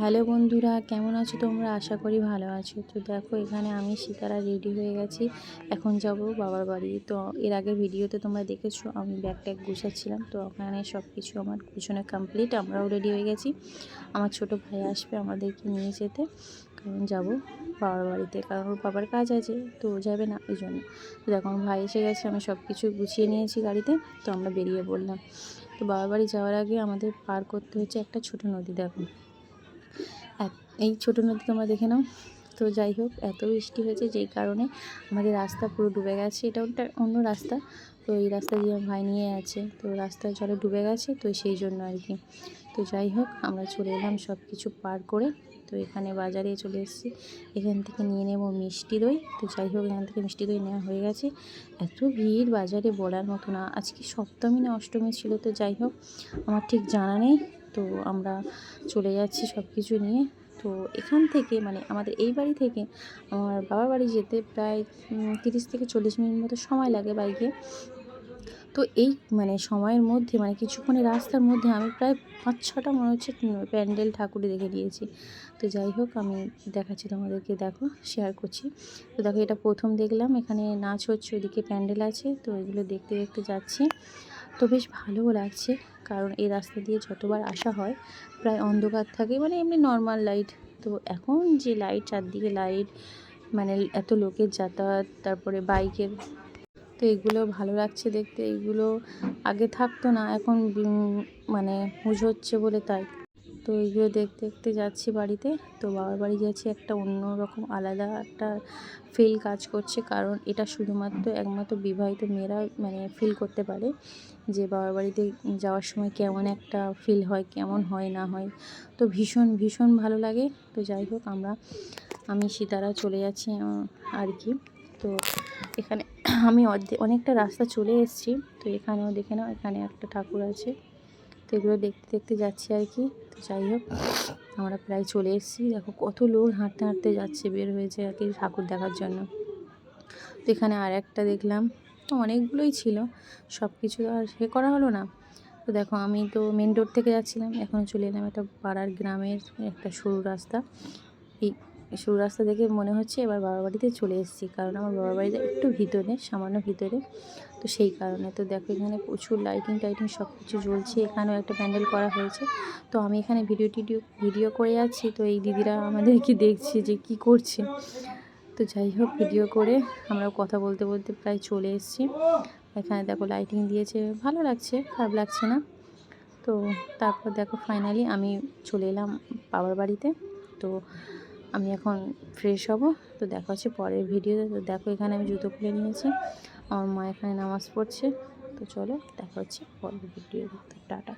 Hello বন্ধুরা, কেমন আছো তোমরা? আশা করি ভালো আছো। তো দেখো, এখানে আমি সীতারা রেডি হয়ে গেছি। এখন যাব বাবার বাড়ি। তো এর আগে ভিডিওতে তোমরা দেখেছ, আমি ব্যাগ ট্যাগ গুছাচ্ছিলাম। তো ওখানে সব কিছু আমার পিছনে কমপ্লিট আমরাও রেডি হয়ে গেছি। আমার ছোট ভাই আসবে আমাদেরকে নিয়ে যেতে। কারণ যাব বাবার বাড়িতে, কারণ ওর বাবার কাজ আছে, তো ও যাবে না, ওই জন্য। তো দেখো, আমার ভাই এসে গেছে, আমি সব কিছু গুছিয়ে নিয়েছি গাড়িতে। তো আমরা বেরিয়ে পড়লাম। তো বাবার বাড়ি যাওয়ার আগে আমাদের পার করতে হচ্ছে একটা ছোট নদী, দেখো। এই ছোটো নদী তোমরা দেখে নাও। তো যাই হোক, এত বৃষ্টি হয়েছে যেই কারণে আমাদের রাস্তা পুরো ডুবে গেছে। এটা ওটা অন্য রাস্তা। তো এই রাস্তা দিয়ে আমার ভাই নিয়ে আছে। তো রাস্তায় জলে ডুবে গেছে, তো সেই জন্য আর কি। তো যাই হোক, আমরা চলে এলাম সব কিছু পার করে। তো এখানে বাজারে চলে এসেছি। এখান থেকে নিয়ে নেব মিষ্টি দই। তো যাই হোক, এখান থেকে মিষ্টি দই নেওয়া হয়ে গেছে। এত ভিড় বাজারে বলার মতো না। আজকে সপ্তমী না অষ্টমী ছিল, তো যাই হোক, আমার ঠিক জানা নেই। তো আমরা চলে যাচ্ছি সব কিছু নিয়ে। তো এখান থেকে মানে আমাদের এই বাড়ি থেকে আমার বাবার বাড়ি যেতে প্রায় তিরিশ থেকে চল্লিশ মিনিট মতো সময় লাগে বাইকে। তো এই মানে সময়ের মধ্যে মানে কিছুক্ষণের রাস্তার মধ্যে আমি প্রায় পাঁচ ছটা মনে হচ্ছে প্যান্ডেল ঠাকুরে দেখে দিয়েছি। তো যাই হোক, আমি দেখাচ্ছি তোমাদেরকে, দেখো শেয়ার করছি। তো দেখো, এটা প্রথম দেখলাম, এখানে নাচ হচ্ছে, ওইদিকে প্যান্ডেল আছে, তো এগুলো দেখতে দেখতে যাচ্ছি। তো বেশ ভালোও লাগছে। কারণ এই রাস্তা দিয়ে যতবার আসা হয়, প্রায় অন্ধকার থাকে মানে এমনি নর্মাল লাইট তো এখন যে লাইট চারদিকে লাইট মানে এত লোকের যাতায়াত, তারপরে বাইকের, তো এগুলো ভালো লাগছে দেখতে। এগুলো আগে থাকতো না, এখন মানে হুজ হচ্ছে বলে তাই। তো এইগুলো দেখতে দেখতে যাচ্ছি বাড়িতে। তো বাবার বাড়ি যাচ্ছি একটা অন্য রকম আলাদা একটা ফিল কাজ করছে। কারণ এটা শুধুমাত্র একমাত্র বিবাহিত মেয়েরা মানে ফিল করতে পারে যে বাবার বাড়িতে যাওয়ার সময় কেমন একটা ফিল হয়, কেমন হয়, না হয়। তো ভীষণ ভীষণ ভালো লাগে। তো যাই হোক, আমরা, আমি সীতারা চলে যাচ্ছি আর কি। তো এখানে আমি অর্ধেক অনেকটা রাস্তা চলে এসেছি। তো এখানেও দেখে নাও, এখানে একটা ঠাকুর আছে। তো এগুলো দেখতে দেখতে যাচ্ছি আর কি। তো যাই হোক, আমরা প্রায় চলে এসেছি। দেখো কত লোক হাঁটতে হাঁটতে যাচ্ছে, বের হয়েছে আর কি ঠাকুর দেখার জন্য। তো এখানে আর একটা দেখলাম, তো অনেকগুলোই ছিল। সব কিছু আর সে করা হলো না। তো দেখো আমি তো মেন রোড থেকে যাচ্ছিলাম এখন চলে এলাম একটা পাড়ার গ্রামের একটা সরু রাস্তা। এই সরু রাস্তা দেখে মনে হচ্ছে এবার বাবার বাড়িতে চলে এসেছি। কারণ আমার বাবার বাড়িতে একটু ভিতরে, সামান্য ভিতরে। তো সেই কারণে তো দেখো এখানে প্রচুর লাইটিং টাইটিং সব কিছু জ্বলছে। এখানেও একটা প্যান্ডেল করা হয়েছে। তো আমি এখানে ভিডিও টিডিও ভিডিও করে যাচ্ছি তো এই দিদিরা আমাদেরকে দেখছে যে কি করছে। তো যাই হোক ভিডিও করে আমরা কথা বলতে বলতে প্রায় চলে এসেছি। এখানে দেখো লাইটিং দিয়েছে। ভালো লাগছে, খারাপ লাগছে না। তো তারপর দেখো ফাইনালি আমি চলে এলাম বাবার বাড়িতে। তো আমি এখন ফ্রেশ হব। তো দেখা হচ্ছে পরের ভিডিওতে তো দেখো, এখানে আমি জুতো খুলে নিয়েছি। আমার মা এখানে নামাজ পড়ছে। তো চলো, দেখা হচ্ছে পরের ভিডিও টাটা।